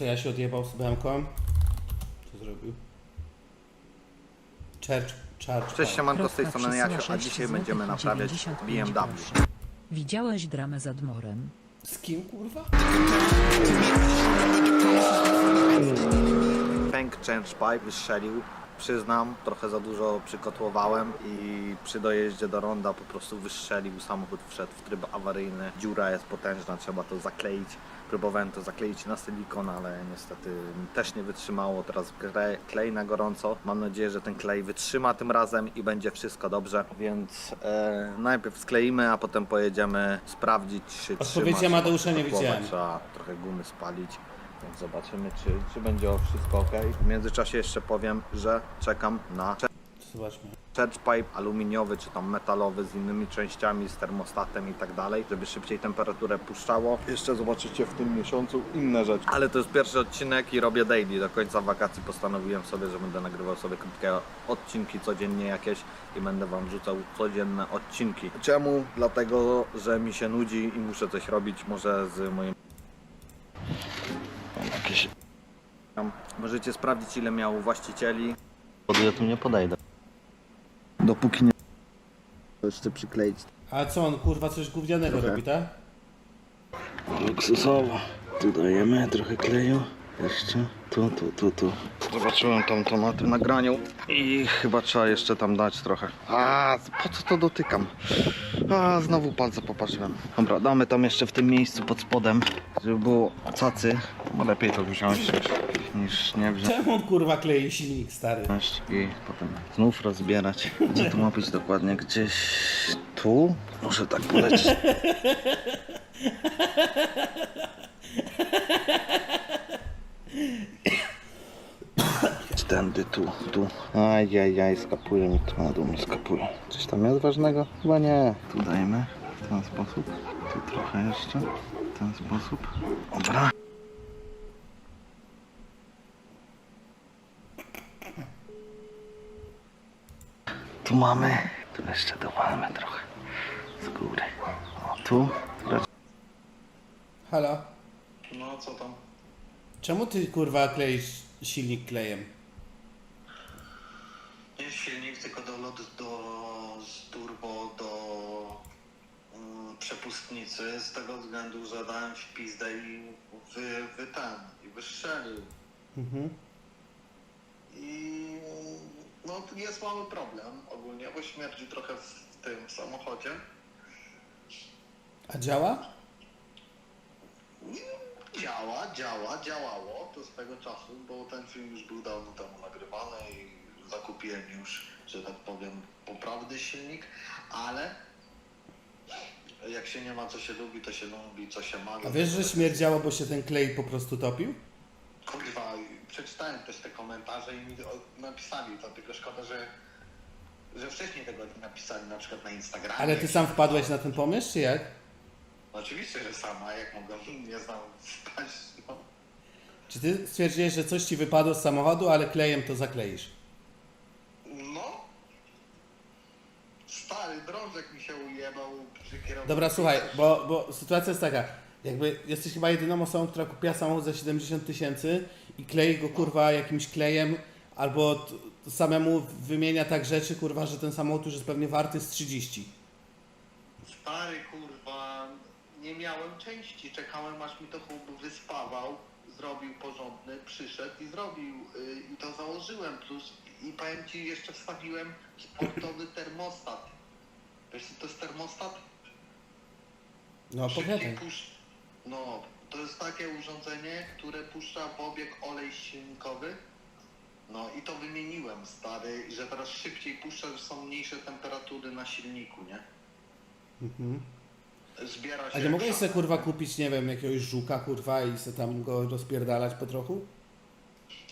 Co ja się odjebał z BMK? Co zrobił? Church, Church. Cześć, siemanko, z tej strony Jasio, a dzisiaj 6 będziemy naprawiać 95 BMW. Widziałeś dramę z Admorem? Z kim kurwa? Pęk Change Pipe wystrzelił. Przyznam, trochę za dużo przykotłowałem i przy dojeździe do ronda po prostu wystrzelił, samochód wszedł w tryb awaryjny. Dziura jest potężna, trzeba to zakleić. Próbowałem to zakleić na silikon, ale niestety też nie wytrzymało. Teraz klej, klej na gorąco. Mam nadzieję, że ten klej wytrzyma tym razem i będzie wszystko dobrze. Więc e, najpierw skleimy, a potem pojedziemy sprawdzić, czy Odpowiedzi trzyma, Amadeusza nie kotłować. widziałem. Trzeba trochę gumy spalić. Więc zobaczymy, czy, czy będzie wszystko ok. W międzyczasie jeszcze powiem, że czekam na Zobaczmy. Church pipe aluminiowy czy tam metalowy z innymi częściami, z termostatem i tak dalej, żeby szybciej temperaturę puszczało. Jeszcze zobaczycie w tym miesiącu inne rzeczy. Ale to jest pierwszy odcinek i robię daily. Do końca wakacji postanowiłem sobie, że będę nagrywał sobie krótkie odcinki codziennie jakieś i będę Wam wrzucał codzienne odcinki. Czemu? Dlatego, że mi się nudzi i muszę coś robić może z moim... Mam jakieś... Możecie sprawdzić ile miał właścicieli. Ja tu nie podejdę. Dopóki nie... Jeszcze przykleić. A co on kurwa coś gównianego Trochę. robi, tak? Luksusowo. Tu dajemy trochę kleju. Jeszcze tu, tu, tu, tu. Zobaczyłem tam to na tym nagraniu i chyba trzeba jeszcze tam dać trochę. A, po co to dotykam? A, znowu palce popatrzyłem. Dobra, damy tam jeszcze w tym miejscu pod spodem, żeby było cacy. Lepiej to wziąć niż, niż nie wziąć. Czemu kurwa klei silnik stary? i potem znów rozbierać. Gdzie to ma być dokładnie? Gdzieś tu? Muszę tak polecieć. Tędy tu, tu. Ajajaj, skapuje mi to na dół mi skapuje. Coś tam jest ważnego? Chyba nie. Tu dajmy w ten sposób. Tu trochę jeszcze. W ten sposób. Dobra. Tu mamy. Tu jeszcze dowalmy trochę. Z góry. O, tu. Halo? No co tam? Czemu ty kurwa kleisz silnik klejem? Nie silnik, tylko do lodu do z turbo do mm, przepustnicy z tego względu, że dałem w pizdę i wy, wy ten i wystrzelił. Mhm. I no tu jest mały problem ogólnie, bo śmierdzi trochę w tym samochodzie. A działa? Działa, działa, działało to z tego czasu, bo ten film już był dawno temu nagrywany i zakupiłem już, że tak powiem, poprawny silnik, ale jak się nie ma co się lubi, to się lubi co się ma. A wiesz, że śmierdziało, bo się ten klej po prostu topił? Kurwa, przeczytałem też te komentarze i mi napisali to, tylko szkoda, że, że wcześniej tego nie napisali, na przykład na Instagramie. Ale ty sam wpadłeś na ten pomysł, czy jak? Oczywiście, że sama, jak mogłem, nie znam, wpaść, no. Czy ty stwierdziłeś, że coś ci wypadło z samochodu, ale klejem to zakleisz? No. Stary drążek mi się ujebał przy kierownicy. Dobra, słuchaj, bo, bo sytuacja jest taka. Jakby jesteś chyba jedyną osobą, która kupiła samochód za 70 tysięcy i klei go kurwa jakimś klejem, albo t- samemu wymienia tak rzeczy, kurwa, że ten samochód już jest pewnie warty z 30. Stary kurwa, nie miałem części, czekałem aż mi to chłop wyspawał, zrobił porządny, przyszedł i zrobił y, i to założyłem, plus i powiem ci jeszcze wstawiłem sportowy termostat. Wiesz co to jest termostat? No Szybciej opowiadaj. pusz- No, to jest takie urządzenie, które puszcza w obieg olej silnikowy. No i to wymieniłem, stary, i że teraz szybciej puszcza, że są mniejsze temperatury na silniku, nie? Mhm. Zbiera się... A nie jak mogłeś szaf- sobie kurwa kupić, nie wiem, jakiegoś żuka kurwa i se tam go rozpierdalać po trochu?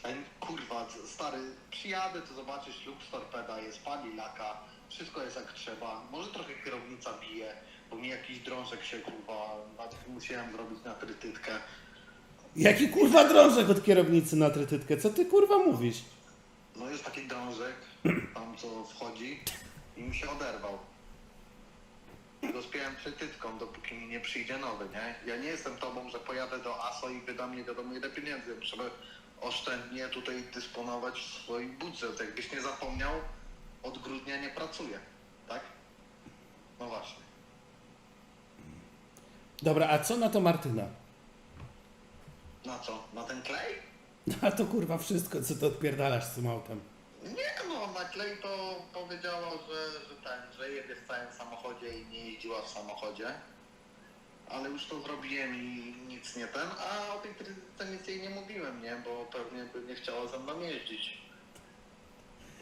Ej, Kurwa, stary, przyjadę, to zobaczysz, luk z torpeda jest, pani laka, wszystko jest jak trzeba. Może trochę kierownica bije, bo mi jakiś drążek się, kurwa, musiałem zrobić na trytytkę. Jaki kurwa drążek od kierownicy na trytytkę? Co ty kurwa mówisz? No jest taki drążek, tam co wchodzi i mi się oderwał. Go spiałem przytytką, dopóki mi nie przyjdzie nowy, nie? Ja nie jestem tobą, że pojadę do ASO i wydam nie wiadomo ile pieniędzy. Muszę oszczędnie tutaj dysponować swój budżet. Jakbyś nie zapomniał, od grudnia nie pracuję, tak? No właśnie. Dobra, a co na to Martyna? Na co? Na ten klej? A to kurwa wszystko, co to odpierdalasz z tym autem. Nie no, na klej to powiedziała, że, że ten, że jedzie w całym samochodzie i nie jeździła w samochodzie. Ale już to zrobiłem i nic nie ten, a o tej krytyce nic jej nie mówiłem, nie? Bo pewnie by nie chciała ze mną jeździć.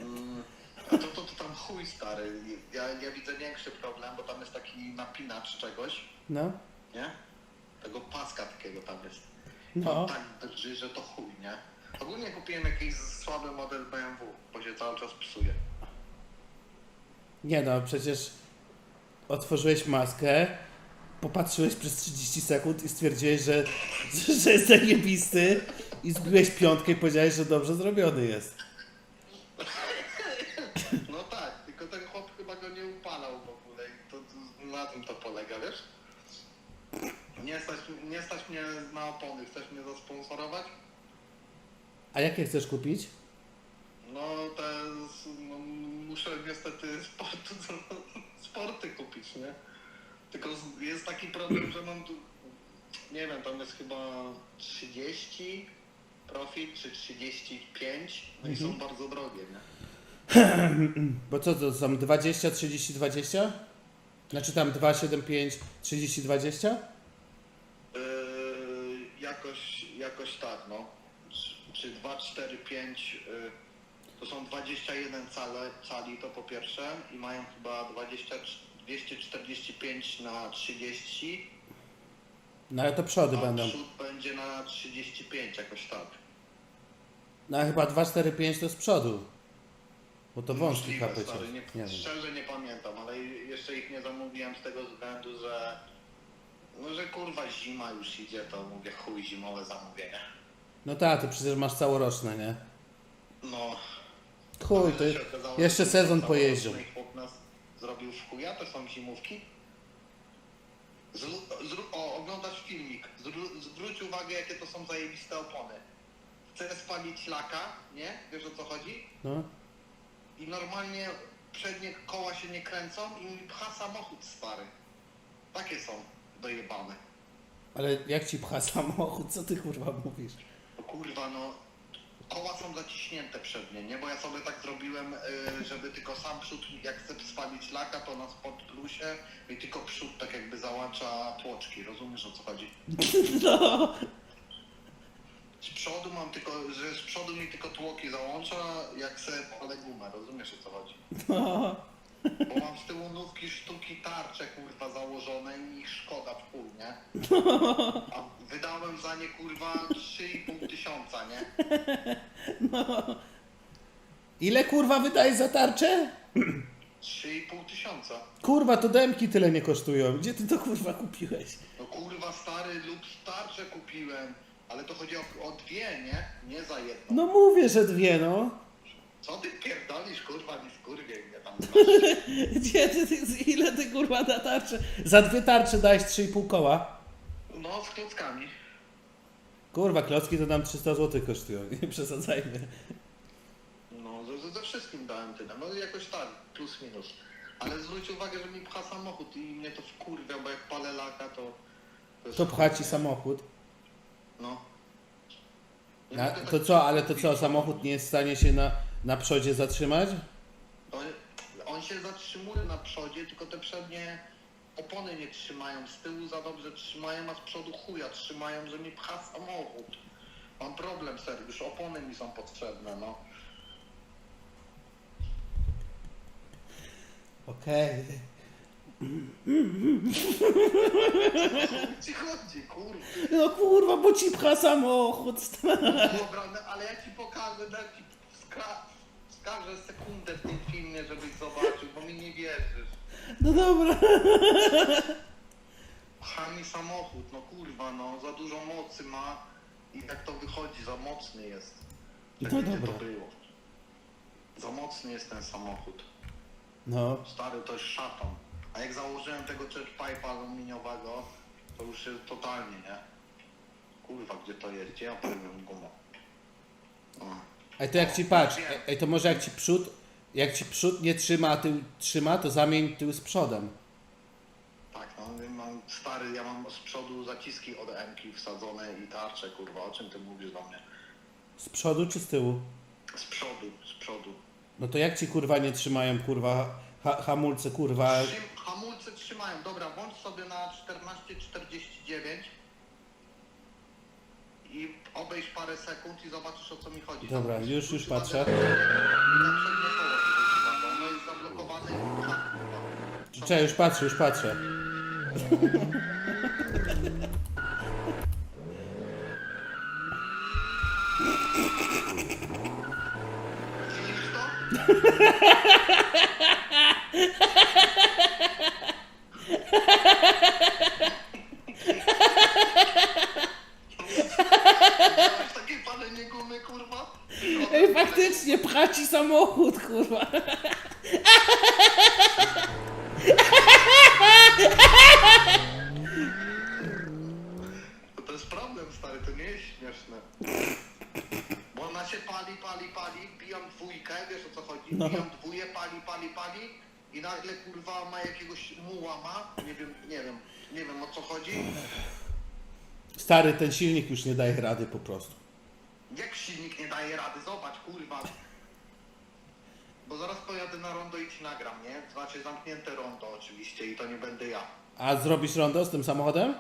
Mm, a to, to, to tam chuj stary. Ja, ja widzę większy problem, bo tam jest taki napinacz czegoś, No, nie? Tego paska takiego tam jest. no. Tak drży, że to chuj, nie? Ogólnie kupiłem jakiś słaby model BMW, bo się cały czas psuje. Nie no, przecież otworzyłeś maskę, popatrzyłeś przez 30 sekund i stwierdziłeś, że, że jest zajebisty i zbiłeś piątkę i powiedziałeś, że dobrze zrobiony jest. Nie stać, nie stać mnie na opony, chcesz mnie zasponsorować? A jakie chcesz kupić? No te, no, muszę niestety sportu, sporty kupić, nie? Tylko jest taki problem, że mam tu, nie wiem, tam jest chyba 30 profit czy 35, no i są bardzo drogie, nie? Bo co to są 20, 30, 20? Znaczy tam 2, 7, 5, 30, 20? Jakoś, jakoś tak, no. Czy- Czy 2, 4, 5 yy, to są 21 cale, cali to po pierwsze i mają chyba 20, 245 na 30, No ale to przody a będą. przód będzie na 35 jakoś tak. No a chyba 2, 4, 5 to z przodu. Bo to wąski Możliwe, kapecie. stary, nie, Nie wiem. szczerze nie pamiętam, ale jeszcze ich nie zamówiłem z tego względu, że no, że kurwa zima już idzie, to mówię chuj zimowe zamówienie. No tak, ty przecież masz całoroczne, nie? No, Chuj, to Ale się okazało, jeszcze że sezon pojeździł. chłop nas zrobił w chuja, to są zimówki. Zró- o, oglądasz filmik. Zró- zwróć uwagę, jakie to są zajebiste opony. Chcę spalić laka, nie? Wiesz o co chodzi? No. I normalnie przednie koła się nie kręcą i mi pcha samochód stary. Takie są dojebane. Ale jak ci pcha samochód, co ty kurwa mówisz? No kurwa, no koła są zaciśnięte przednie, nie? Bo ja sobie tak zrobiłem, y, żeby tylko sam przód, jak chcę spalić laka, to na spod plusie i tylko przód tak jakby załącza tłoczki, rozumiesz o co chodzi? No. Z przodu mam tylko, że z przodu mi tylko tłoki załącza, jak sobie palę gumę, rozumiesz o co chodzi? No. Bo mam z tyłu nówki sztuki tarcze kurwa założone i ich szkoda w pół, nie? A wydałem za nie kurwa 3,5 tysiąca, nie? Ile kurwa wydajesz za tarczę? 3,5 tysiąca. Kurwa, to demki tyle nie kosztują. Gdzie ty to kurwa kupiłeś? No kurwa stary lub starcze kupiłem, ale to chodzi o, o dwie, nie? Nie za jedną. No mówię, że dwie, no. Co ty pierdolisz kurwa mi w kurwie mnie tam Gdzie ty, ty, ile ty kurwa na tarczę? Za dwie tarcze dałeś 3,5 koła. No z klockami. Kurwa, klocki to nam 300 zł kosztują, nie przesadzajmy. No ze, ze, ze wszystkim dałem tyle, no jakoś tak, plus minus. Ale zwróć uwagę, że mi pcha samochód i mnie to wkurwia, bo jak palę laka to... jest- To pcha ci samochód. No. Nie A, mogę to tak co, ale to co, samochód nie jest w stanie się na, na przodzie zatrzymać? On, on się zatrzymuje na przodzie, tylko te przednie opony nie trzymają. Z tyłu za dobrze trzymają, a z przodu chuja trzymają, że mi pcha samochód. Mam problem, Sergiusz, opony mi są potrzebne, no. Okej. Ci chodzi, kurwa. No kurwa, bo ci pcha samochód. Dobra, no, ale ja ci pokażę, dam ci skra- wskażę sekundę w tym filmie, żebyś zobaczył, bo mi nie wierzysz. No dobra. Pcha mi samochód, no kurwa, no za dużo mocy ma i jak to wychodzi, za mocny jest. No Czekaj, gdzie dobra. to było? Za mocny jest ten samochód. No, Stary, to jest szatan. A jak założyłem tego jetpipe'a aluminiowego, to już jest totalnie, nie? Kurwa, gdzie to jest? Gdzie ja powiem gumę? O. Ej, to jak ci patrz, ej, ej, to może jak ci przód, jak ci przód nie trzyma, a tył trzyma, to zamień tył z przodem. Tak, no mam stary, ja mam z przodu zaciski od M-ki wsadzone i tarcze, kurwa, o czym ty mówisz do mnie? Z przodu czy z tyłu? Z przodu, z przodu. No to jak ci kurwa nie trzymają kurwa ha hamulce kurwa? Trzym, hamulce trzymają, dobra, włącz sobie na 14.49 i obejść parę sekund i zobaczysz o co mi chodzi. Dobra, już- już patrzę. na przednie koło, bo Ono jest zablokowane i. Czekaj, już patrzę, już patrzę. Widzisz to? Widziałeś takie palenie gumy, kurwa? Ej, faktycznie pcha ci samochód kurwa. To, to jest problem, stary, to nie jest śmieszne. Bo ona się pali, pali, pali, biją dwójkę, wiesz o co chodzi? No. Biją dwóje, pali, pali, pali i nagle kurwa ma jakiegoś muła ma, nie wiem, nie wiem, nie wiem o co chodzi. Stary, ten silnik już nie daje rady po prostu. Jak silnik nie daje rady, zobacz kurwa. Bo zaraz pojadę na rondo i ci nagram, nie? Znaczy zamknięte rondo oczywiście i to nie będę ja. A zrobisz rondo z tym samochodem?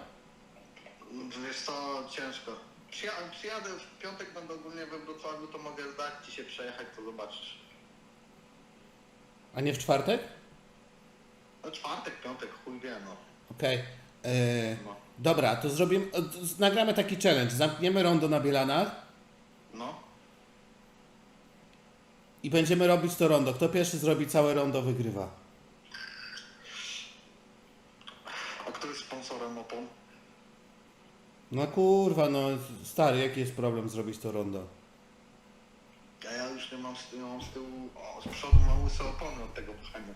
Wiesz co, ciężko. Przyja- przyjadę w piątek, będę ogólnie we Wrocławiu, to mogę zdać ci się przejechać, to zobaczysz. A nie w czwartek? No czwartek, piątek, chuj wie, no. Okej. Eee, No. Dobra, to zrobimy, z- nagramy taki challenge. Zamkniemy rondo na Bielanach No. i będziemy robić to rondo. Kto pierwszy zrobi całe rondo, wygrywa. A kto jest sponsorem opon? No kurwa, no stary, jaki jest problem zrobić to rondo? A ja już nie mam z tyłu, mam z tyłu, o, z przodu mam łyse opony od tego pchania.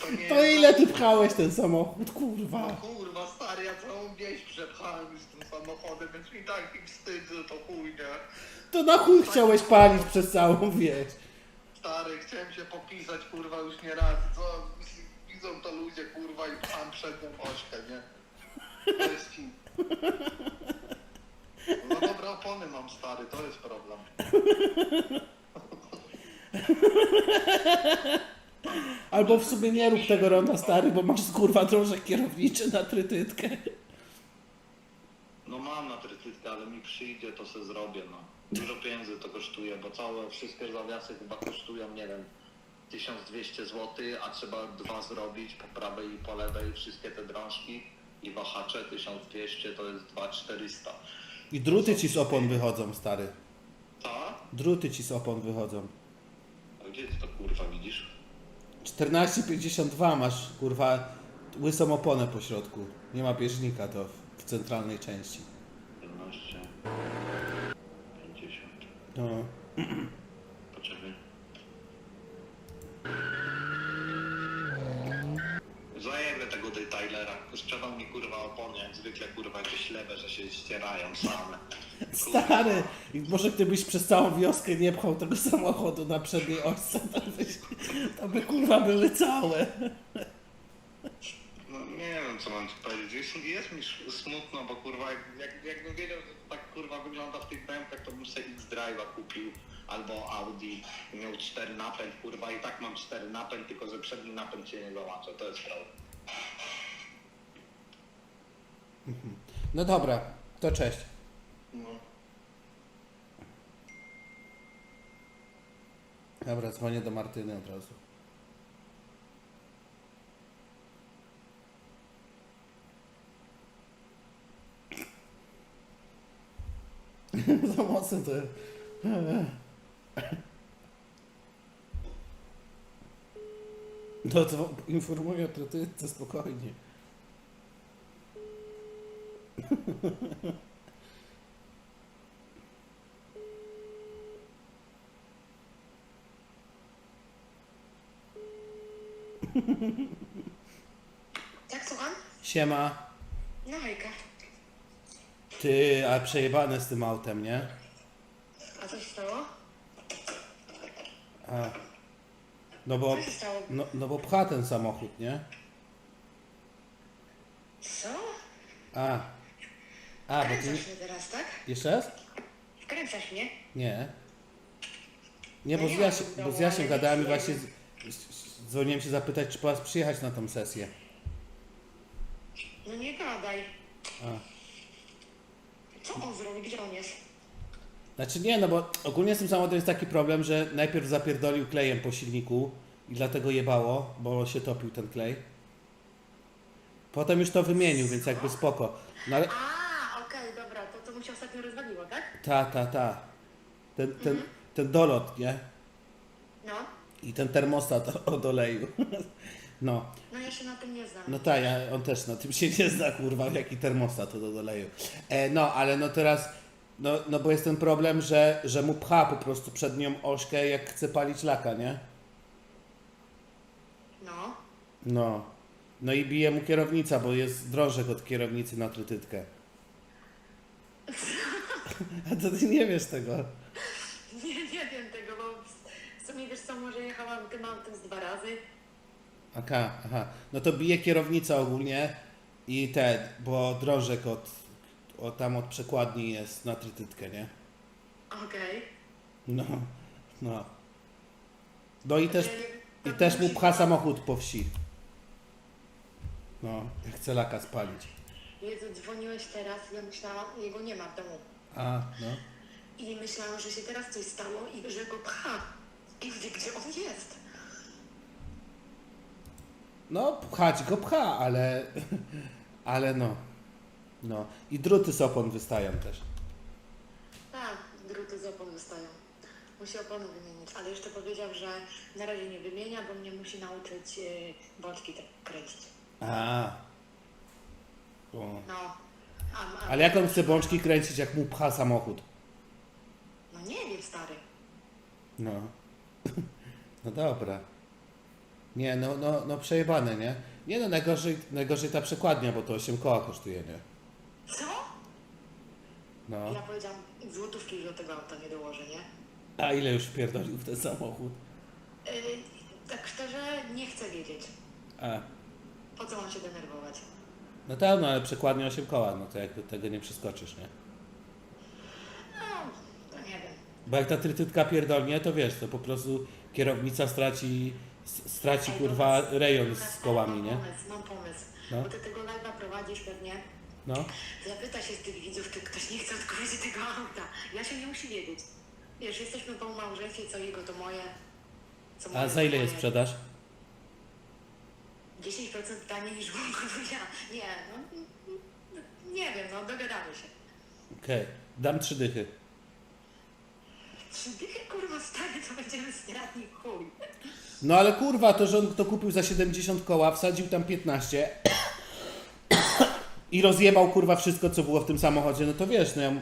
to nie To ile ty pchałeś ten samochód, kurwa? Kurwa, stary, ja całą wieś przepchałem już tym samochodem, więc mi tak mi wstyd, że to chuj, nie? To na chuj chciałeś palić przez całą wieś. Stary, chciałem się popisać, kurwa, już nie raz. Co? Widzą to ludzie, kurwa, i pcham przednią ośkę, nie? To jest. No dobre opony mam, stary, to jest problem. Albo w sumie nie rób tego ronda, stary, bo masz kurwa drążek kierowniczy na trytytkę. No mam na trytytkę, ale mi przyjdzie, to se zrobię, no. Dużo pieniędzy to kosztuje, bo całe, wszystkie zawiasy chyba kosztują, nie wiem, 1200 zł, a trzeba dwa zrobić po prawej i po lewej, wszystkie te drążki i wahacze 1200 to jest 2400. I druty ci z opon wychodzą, stary. Co? Druty ci z opon wychodzą. A gdzie ty to kurwa widzisz? 14,52 masz, kurwa, łysą oponę po środku. Nie ma bieżnika to w, centralnej części. 11, 50, No. Sprzedał mi kurwa opony, jak zwykle kurwa jakieś lewe, że się ścierają same. Stary, i może gdybyś przez całą wioskę nie pchał tego samochodu na przedniej ośce, to, byś, to by kurwa były całe. No nie wiem co mam ci powiedzieć. Jest, jest mi sz- smutno, bo kurwa jak, jak, jakbym wiedział, że to tak kurwa wygląda w tych BMW, to bym sobie X-Drive'a kupił albo Audi miał 4 napęd, kurwa i tak mam 4 napęd, tylko że przedni napęd się nie załącza, to jest problem. No dobra, to cześć. No. Dobra, dzwonię do Martyny od razu. Za mocno to. No to informuję o trytytce spokojnie. Tak, słucham? Siema. No hejka. Ty, ale przejebane z tym autem, nie? A co się stało? A. No bo, Co się stało? no, no bo pcha ten samochód, nie? Co? A. A, bo ty... Wkręcasz mnie teraz, tak? Jeszcze raz? Wkręcasz mnie? Nie. Nie, bo No z, nie Jasie, bo z Jasiem ale gadałem i właśnie nie z, z, dzwoniłem się zapytać, czy po raz przyjechać na tą sesję. No nie gadaj. A. Co on zrobił? Gdzie on jest? Znaczy nie, no bo ogólnie z tym samochodem jest taki problem, że najpierw zapierdolił klejem po silniku i dlatego jebało, bo się topił ten klej. Potem już to wymienił, więc jakby spoko. No ale A, okej, dobra, to co mu się ostatnio rozwaliło, tak? ta, ta, ta. Ten, ten, ten dolot, nie? No. I ten termostat od oleju. No, No ja się na tym nie znam. no tak, ja, on też na tym się nie zna, kurwa, jaki termostat od oleju. E, no, ale no teraz, no, no bo jest ten problem, że, że mu pcha po prostu przed nią ośkę, jak chce palić laka, nie? No. No. No i bije mu kierownica, bo jest drążek od kierownicy na trytytkę. A to ty nie wiesz tego. Nie, nie wiem tego, bo w sumie wiesz co, może jechałam tym autem z dwa razy. Aha, aha. No to bije kierownica ogólnie i ten, bo drążek od, od tam od przekładni jest na trytytkę, nie? Okej. No, no. No i też, i też mu pcha samochód po wsi. No, jak chce laka spalić. Jezu, dzwoniłeś teraz, ja myślałam, jego nie ma w domu. A, no. I myślałam, że się teraz coś stało i że go pcha. I gdzie, gdzie on jest? No, pchać go pcha, ale, ale no. No. I druty z opon wystają też. Tak, druty z opon wystają. Musi opony wymienić, ale jeszcze powiedział, że na razie nie wymienia, bo mnie musi nauczyć yy, bączki tak kręcić. A. O. No. Ale jak on chce bączki kręcić, jak mu pcha samochód? No nie wiem, stary. No. No dobra. Nie, no, no, no przejebane, nie? Nie no, najgorzej, najgorzej ta przekładnia, bo to 8 koła kosztuje, nie? Co? No. Ja powiedziałam, złotówki do tego auta nie dołożę, nie? A ile już wpierdolił w ten samochód? Yy, tak szczerze, nie chcę wiedzieć. A. Po co mam się denerwować? No tak, no ale przekładnia 8 koła, no to jakby tego nie przeskoczysz, nie? No, to nie wiem. Bo jak ta trytytka pierdolnie, to wiesz, to po prostu kierownica straci, straci Ej, kurwa dobra, rejon z kołami, mam nie? Pomysł, mam pomysł. No. Bo ty tego live'a prowadzisz pewnie. No. Zapyta się z tych widzów, czy ktoś nie chce odkupić tego auta. Ja się nie musi wiedzieć. Wiesz, jesteśmy po małżeństwie, co jego to moje. Co A moje, za to ile je moje. sprzedasz? 10% taniej niż ja. Nie, no, nie wiem, no dogadamy się. Okej, dam trzy dychy. Trzy dychy, kurwa, stary, to będziemy stratni chuj. No ale kurwa, to że on to kupił za 70 koła, wsadził tam 15 i rozjebał kurwa wszystko, co było w tym samochodzie, no to wiesz, no ja...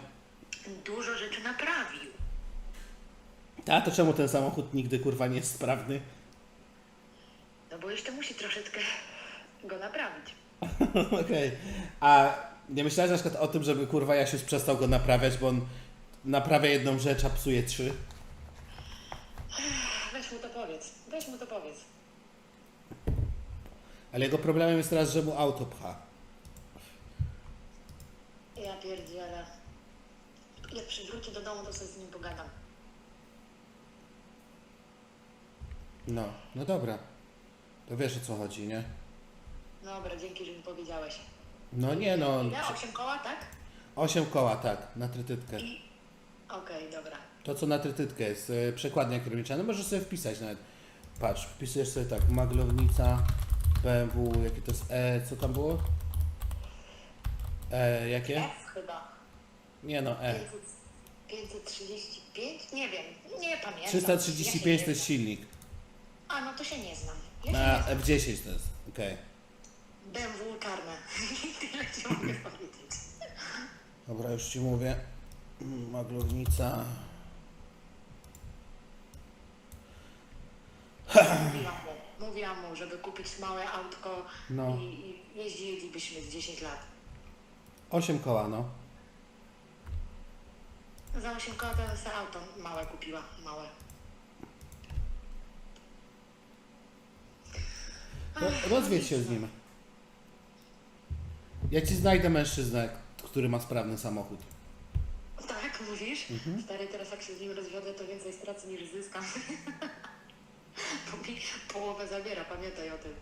Dużo rzeczy naprawił. A to czemu ten samochód nigdy kurwa nie jest sprawny? Bo jeszcze musi troszeczkę go naprawić. Okej. A nie myślałeś na przykład o tym, żeby kurwa Jasius przestał go naprawiać, bo on naprawia jedną rzecz, a psuje trzy? Weź mu to powiedz, weź mu to powiedz. Ale jego problemem jest teraz, że mu auto pcha. Ja pierdzielę. Jak przywróci do domu, to sobie z nim pogadam. No, no dobra. To wiesz o co chodzi, nie? Dobra, dzięki, że mi powiedziałeś. No nie no, Ile? Osiem koła, tak? 8 koła, tak, na trytytkę. I... Okej, dobra. To co na trytytkę jest, e, przekładnia kierownicza, no możesz sobie wpisać nawet. Patrz, wpisujesz sobie tak, maglownica, BMW, jakie to jest E, co tam było? E, jakie? F chyba. Nie no, E. 500, 535? Nie wiem, nie pamiętam. 335 ja to jest silnik. A, no to się nie znam. Ja się a nie znam. F10 to jest, okej. BMW karmę. Tyle ci mogę powiedzieć. Dobra, już Ci mówię. Maglownica. Mówiłam mu, mówiłam mu żeby kupić małe autko No. i, i jeździlibyśmy z 10 lat. 8 koła, no. Za 8 koła to ja sobie auto małe kupiła, małe. Ro- Rozwiedź się z nim. Ja ci znajdę mężczyznę, który ma sprawny samochód. Tak, mówisz? Stary, teraz jak się z nim rozwiodę, to więcej stracę niż zyskam. Bo mi połowę zabiera, pamiętaj o tym.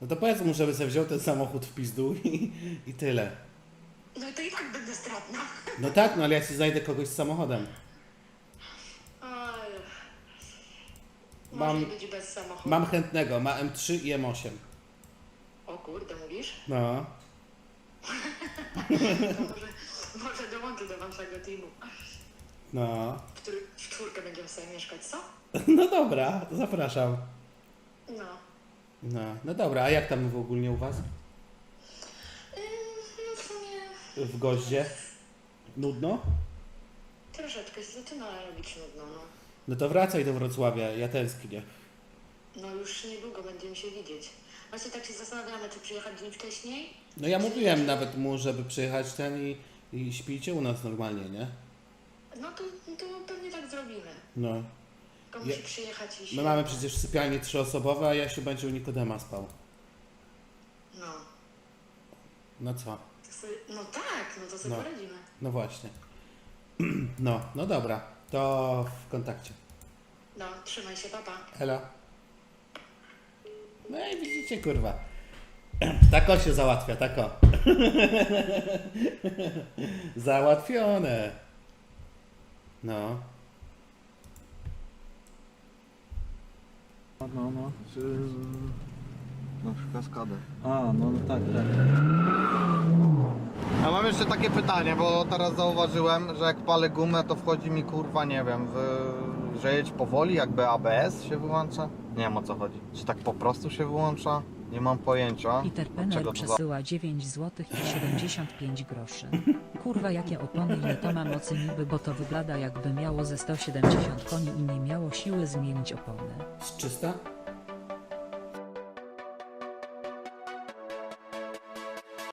No to powiedz mu, żeby sobie wziął ten samochód w pizdu i, i tyle. No to i tak będę stratna. No tak, no ale ja ci znajdę kogoś z samochodem. Mam- Może być bez samochodu. Mam chętnego, ma M3 i M8. O kurde, mówisz? No. To może, może dołączę do waszego teamu. No. W, w czwórkę będziemy sobie mieszkać, co? No dobra, zapraszam. No. No, no dobra, a jak tam w ogóle u was? Ym, no w sumie W goździe? Nudno? troszeczkę się zaczyna robić nudno, no. No to wracaj do Wrocławia, ja tęsknię. No już niedługo będziemy się widzieć. Właśnie tak się zastanawiamy, czy przyjechać dzień wcześniej? No ja mówiłem nawet mu, żeby przyjechać ten i, i śpijcie u nas normalnie, nie? No to, to pewnie tak zrobimy. No. Tylko Ja- musi przyjechać i się... My mamy przecież sypialnie trzyosobowe, a ja się będzie u Nikodema spał. No. No co? To sobie... No tak, no to sobie No. poradzimy. No właśnie. No, no dobra, to w kontakcie. No, trzymaj się, papa. Elo. No i widzicie, kurwa. Tako się załatwia, tako. Załatwione. No. No, no. Czy... Na przykład kaskadę. A, no, no tak, tak. Ja mam jeszcze takie pytanie, bo teraz zauważyłem, że jak palę gumę, to wchodzi mi kurwa, nie wiem, w... że jedź powoli, jakby ABS się wyłącza. Nie wiem o co chodzi. Czy tak po prostu się wyłącza? Nie mam pojęcia. Peter Penner przesyła 9 zł i 75 groszy. Kurwa jakie opony ile to ma mocy niby, bo to wygląda jakby miało ze 170 koni i nie miało siły zmienić opony. Z czysta?